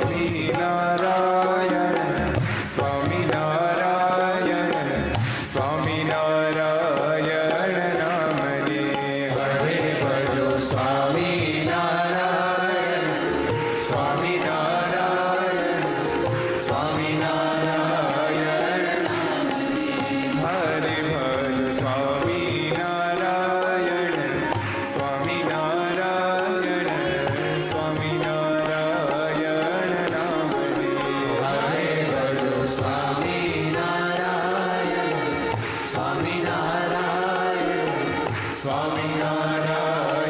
Swaminarayan Swaminarayan